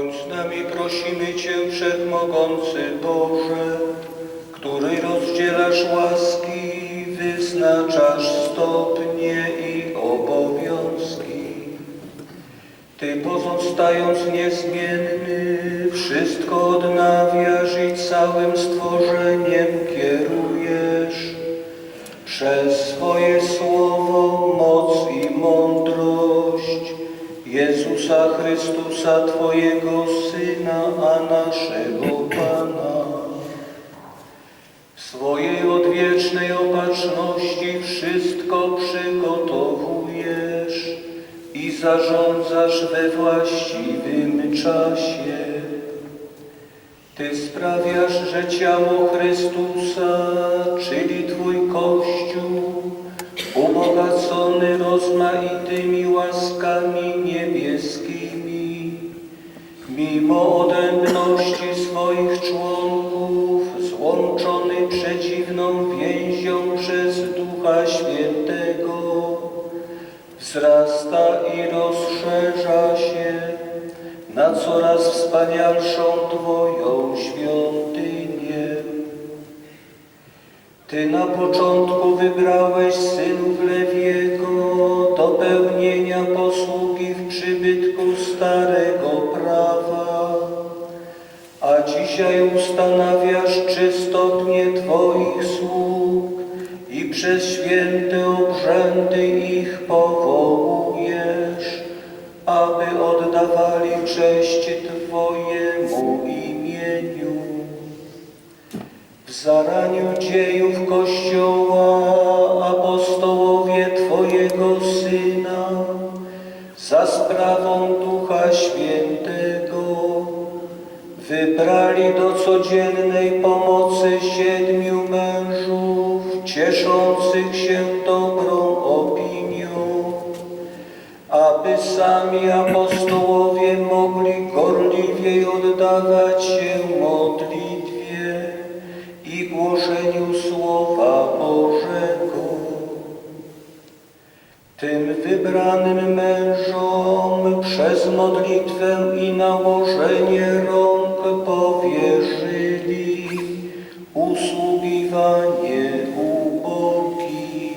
Bądź z nami, prosimy Cię, Wszechmogący Boże, który rozdzielasz łaski, wyznaczasz stopnie i obowiązki. Ty pozostając niezmienny, wszystko odnawiasz i całym stworzeniem kierujesz. Przez swoje Jezusa Chrystusa, Twojego Syna, a naszego Pana. W swojej odwiecznej opatrzności wszystko przygotowujesz i zarządzasz we właściwym czasie. Ty sprawiasz, że ciało Chrystusa, czyli Twój Kościół, ubogacony rozmaitymi łaskami niebieskimi, mimo odrębności swoich członków, złączony przeciwną więzią przez Ducha Świętego, wzrasta i rozszerza się na coraz wspanialszą Twoją świątynię. Ty na początku wybrałeś synów Lewiego do pełnienia posługi w przybytku starego prawa, a dzisiaj ustanawiasz trzy stopnie Twoich sług i przez święte obrzędy ich powołujesz, aby oddawali cześć Twojemu zaraniu dziejów Kościoła apostołowie Twojego Syna za sprawą Ducha Świętego wybrali do codziennej pomocy siedmiu mężów cieszących się dobrą opinią, aby sami apostołowie mogli gorliwiej oddawać się Tym wybranym mężom przez modlitwę i nałożenie rąk powierzyli usługiwanie ubogim.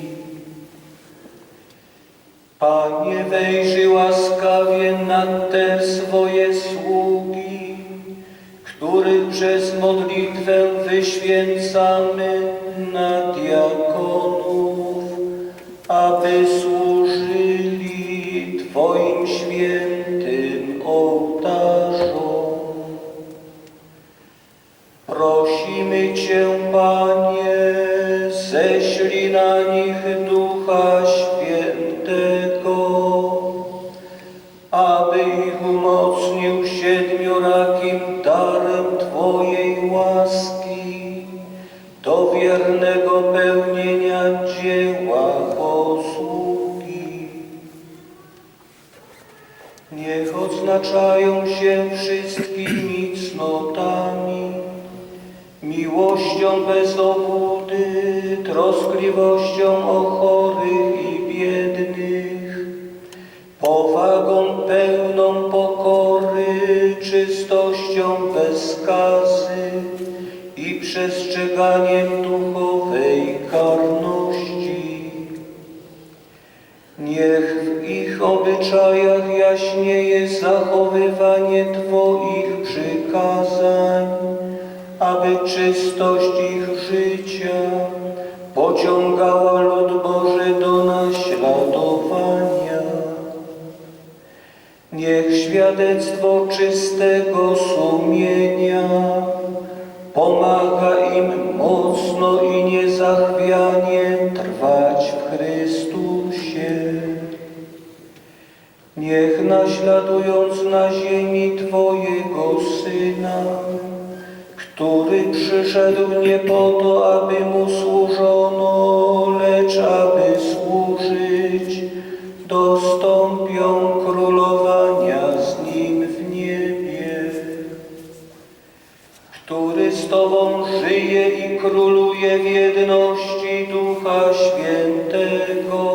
Panie, wejrzyj łaskawie na te swoje sługi, których przez modlitwę wyświęcamy aby służyli Twoim świętym ołtarzom. Prosimy Cię, Panie, ześlij na nich Ducha Świętego, odznaczają się wszystkimi cnotami, miłością bez obłudy, troskliwością o chorych i biednych, powagą pełną pokory, czystością bez skazy i przestrzeganiem duchowej karności. Niech w ich obyczajach jaśnieje zachowywanie Twoich przykazań, aby czystość ich życia pociągała lud Boży do naśladowania. Niech świadectwo czystego sumienia pomaga im mocno i niezachwianie trwać w Chrystusie. niech naśladując na ziemi Twojego Syna, który przyszedł nie po to, aby Mu służono, lecz aby służyć, dostąpią królowania z Nim w niebie, który z Tobą żyje i króluje w jedności Ducha Świętego,